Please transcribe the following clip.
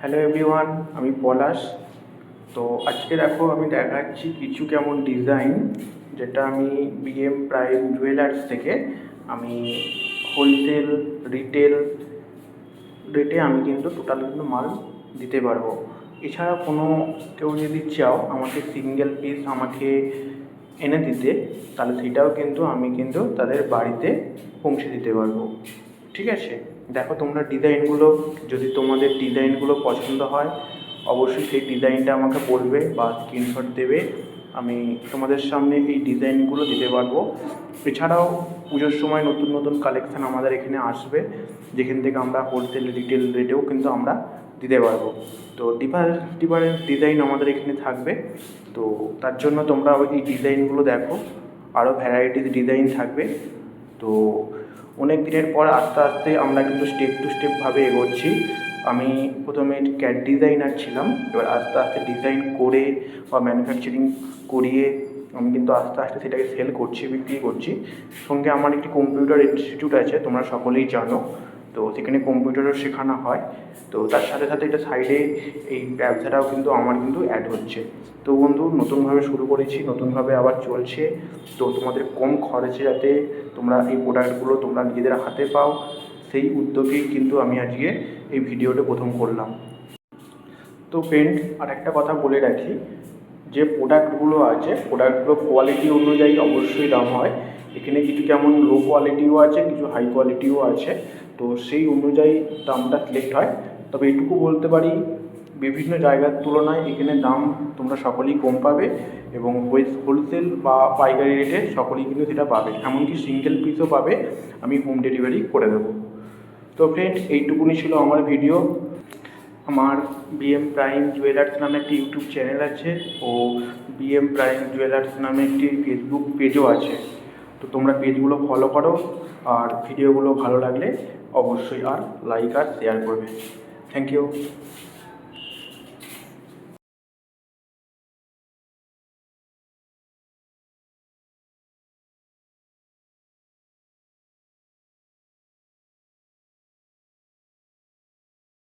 Hello everyone আমি পলাশ। তো আজকে দেখো আমি দেখাচ্ছি কিছু কেমন ডিজাইন যেটা আমি বিএম প্রাইম জুয়েলার্স থেকে আমি হোলসেল রিটেল রেটে আমি কিন্তু টোটাল কিন্তু মাল দিতে পারব। এছাড়া কোনো কেউ যদি চাও আমাকে সিঙ্গেল পিস আমাকে এনে দিতে, তাহলে সেটাও কিন্তু আমি কিন্তু তাদের বাড়িতে পৌঁছে দিতে পারব। ঠিক আছে? দেখো তোমরা ডিজাইনগুলো যদি তোমাদের ডিজাইনগুলো পছন্দ হয়, অবশ্যই সেই ডিজাইনটা আমাকে বলবে বা স্ক্রিনশট দেবে। আমি তোমাদের সামনে এই ডিজাইনগুলো দিতে পারব। এছাড়াও পুজোর সময় নতুন নতুন কালেকশান আমাদের এখানে আসবে। যেখান থেকে আমরা হোলসেল রিটেল রেটেও কিন্তু আমরা দিতে পারব। তো ডিফারেন্স ডিফারেন্স ডিজাইন আমাদের এখানে থাকবে। তো তার জন্য তোমরা এই ডিজাইনগুলো দেখো। আরও ভ্যারাইটিস ডিজাইন থাকবে। তো অনেক দিনের পর আস্তে আস্তে আমরা কিন্তু স্টেপ টু স্টেপভাবে এগোচ্ছি। আমি প্রথমে ক্যাট ডিজাইনার ছিলাম, এবার আস্তে আস্তে ডিজাইন করে বা ম্যানুফ্যাকচারিং করিয়ে আমি কিন্তু আস্তে আস্তে সেটাকে সেল করছি, বিক্রি করছি। সঙ্গে আমার একটি কম্পিউটার ইনস্টিটিউট আছে, তোমরা সকলেই জানো। তো সেখানে কম্পিউটারও শেখানো হয়। তো তার সাথে সাথে এটা সাইডে এই ব্যবসাটাও কিন্তু আমার কিন্তু অ্যাড হচ্ছে। তো বন্ধু, নতুনভাবে শুরু করেছি, নতুনভাবে আবার চলছে। তো তোমাদের কম খরচে যাতে তোমরা এই প্রোডাক্টগুলো তোমরা নিজেদের হাতে পাও, সেই উদ্যোগেই কিন্তু আমি আজকে এই ভিডিওটা প্রথম করলাম। তো ফ্রেন্ড আর একটা কথা বলে রাখি, যে প্রোডাক্টগুলো আছে প্রোডাক্টগুলো কোয়ালিটি অনুযায়ী অবশ্যই দাম হয়। এখানে কিছু কেমন লো কোয়ালিটিও আছে, কিছু হাই কোয়ালিটিও আছে। তো সেই অনুযায়ী দামটা সিলেক্ট হয়। তবে এটুকু বলতে পারি, বিভিন্ন জায়গার তুলনায় এখানে দাম তোমরা সকলেই কম পাবে এবং হোলসেল বা পাইকারি রেটে সকলেই কিন্তু সেটা পাবে। এমনকি সিঙ্গেল পিসও পাবে। আমি হোম ডেলিভারি করে দেবো। তো ফ্রেন্ড এইটুকুনি ছিল আমার ভিডিও আমার বিএম প্রাইম জুয়েলার্স নামে একটি ইউটিউব চ্যানেল আছে ও বিএম প্রাইম জুয়েলার্স নামে একটি ফেসবুক পেজও আছে। তো তোমরা পেজগুলো ফলো করো আর ভিডিওগুলো ভালো লাগলে অবশ্যই আর লাইক আর শেয়ার করবে। Thank you